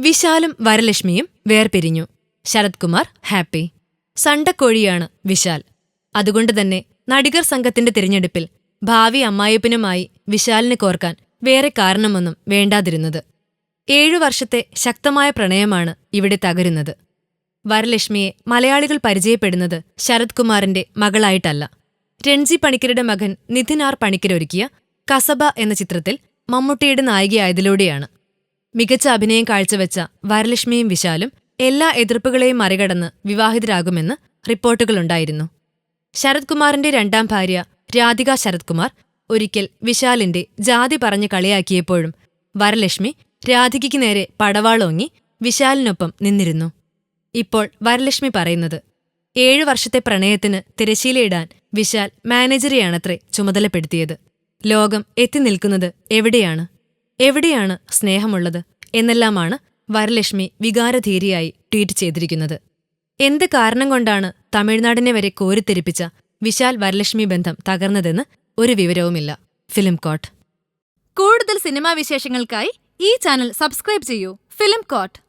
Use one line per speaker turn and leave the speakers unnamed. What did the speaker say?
വിശാലും വരലക്ഷ്മിയും വേർപിരിഞ്ഞു. ശരത് കുമാർ ഹാപ്പി. സണ്ടക്കോഴിയാണ് വിശാൽ. അതുകൊണ്ട് തന്നെ നടികർ സംഘത്തിന്റെ തിരഞ്ഞെടുപ്പിൽ ഭാവി അമ്മായിപ്പനുമായി വിശാലിനെ കോർക്കാൻ വേറെ കാരണമൊന്നും വേണ്ടാതിരുന്നത്. ഏഴു വർഷത്തെ ശക്തമായ പ്രണയമാണ് ഇവിടെ തകരുന്നത്. വരലക്ഷ്മിയെ മലയാളികൾ പരിചയപ്പെടുന്നത് ശരത് കുമാറിന്റെ മകളായിട്ടല്ല. രൺജി പണിക്കരുടെ മകൻ നിധിൻ ആർ പണിക്കരൊരുക്കിയ കസബ എന്ന ചിത്രത്തിൽ മമ്മൂട്ടിയുടെ നായികയായതിലൂടെയാണ്. മികച്ച അഭിനയം കാഴ്ചവെച്ച വരലക്ഷ്മിയും വിശാലും എല്ലാ എതിർപ്പുകളെയും മറികടന്ന് വിവാഹിതരാകുമെന്ന് റിപ്പോർട്ടുകളുണ്ടായിരുന്നു. ശരത് കുമാറിന്റെ രണ്ടാം ഭാര്യ രാധിക ശരത് കുമാർ ഒരിക്കൽ വിശാലിന്റെ ജാതി പറഞ്ഞ് കളിയാക്കിയപ്പോഴും വരലക്ഷ്മി രാധികയ്ക്ക് നേരെ പടവാളോങ്ങി വിശാലിനൊപ്പം നിന്നിരുന്നു. ഇപ്പോൾ വരലക്ഷ്മി പറയുന്നത് ഏഴു വർഷത്തെ പ്രണയത്തിന് തിരശീലയിടാൻ വിശാൽ മാനേജരെയാണത്രേ ചുമതലപ്പെടുത്തിയത്. ലോകം എത്തി നിൽക്കുന്നത് എവിടെയാണ്? എവിടെയാണ് സ്നേഹമുള്ളത്? എന്നെല്ലാമാണ് വരലക്ഷ്മി വികാരധീരിയായി ട്വീറ്റ് ചെയ്തിരിക്കുന്നത്. എന്ത് കാരണം കൊണ്ടാണ് തമിഴ്നാടിനെ വരെ കോരിത്തെരിപ്പിച്ച വിശാൽ വരലക്ഷ്മി ബന്ധം തകർന്നതെന്ന് ഒരു വിവരവുമില്ല. ഫിലിം കോട്ട്
കൂടുതൽ സിനിമാ വിശേഷങ്ങൾക്കായി ഈ ചാനൽ സബ്സ്ക്രൈബ് ചെയ്യൂ. Film coat